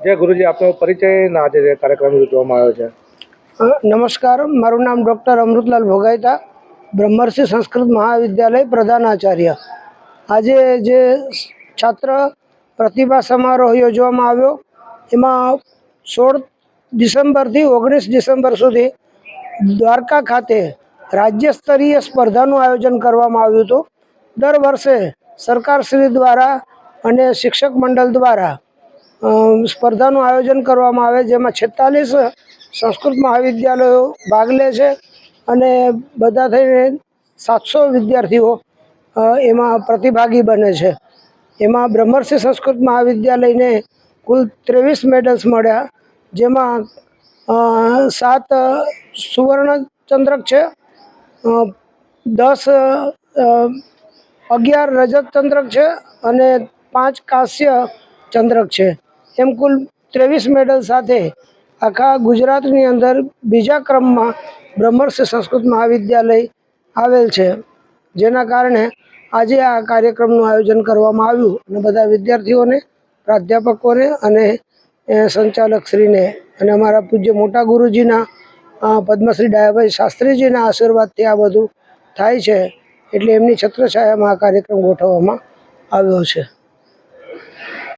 જય ગુરુજી, આપનો પરિચય ના આજે કાર્યક્રમ યોજવામાં આવ્યો છે. નમસ્કાર મારું નામ ડૉક્ટર અમૃતલાલ ભોગાઈતા, બ્રહ્મર્ષિ સંસ્કૃત મહાવિદ્યાલય પ્રધાનાચાર્ય. આજે જે છાત્ર પ્રતિભા સમારોહ યોજવામાં આવ્યો, એમાં સોળ ડિસેમ્બરથી ઓગણીસ ડિસેમ્બર સુધી દ્વારકા ખાતે રાજ્ય સ્તરીય સ્પર્ધાનું આયોજન કરવામાં આવ્યું હતું. દર વર્ષે સરકારશ્રી દ્વારા અને શિક્ષક મંડળ દ્વારા સ્પર્ધાનું આયોજન કરવામાં આવે, જેમાં છેતાલીસ સંસ્કૃત મહાવિદ્યાલયો ભાગ લે છે અને બધા થઈને સાતસો વિદ્યાર્થીઓ એમાં પ્રતિભાગી બને છે. એમાં બ્રહ્મર્ષિ સંસ્કૃત મહાવિદ્યાલયને કુલ ત્રેવીસ મેડલ્સ મળ્યા, જેમાં સાત સુવર્ણચંદ્રક સુવર્ણ ચંદ્રક છે દસ અગિયાર રજત ચંદ્રક છે અને પાંચ કાંસ્ય ચંદ્રક છે. એમ કુલ ત્રેવીસ મેડલ સાથે આખા ગુજરાતની અંદર બીજા ક્રમમાં બ્રહ્મર્ષિ સંસ્કૃત મહાવિદ્યાલય આવેલ છે. જેના કારણે આજે આ કાર્યક્રમનું આયોજન કરવામાં આવ્યું અને બધા વિદ્યાર્થીઓને, પ્રાધ્યાપકોને અને સંચાલકશ્રીને અને અમારા પૂજ્ય મોટા ગુરુજીના પદ્મશ્રી ડાયાભાઈ શાસ્ત્રીજીના આશીર્વાદથી આ બધું થાય છે. એટલે એમની છત્રછાયામાં આ કાર્યક્રમ ગોઠવવામાં આવ્યો છે.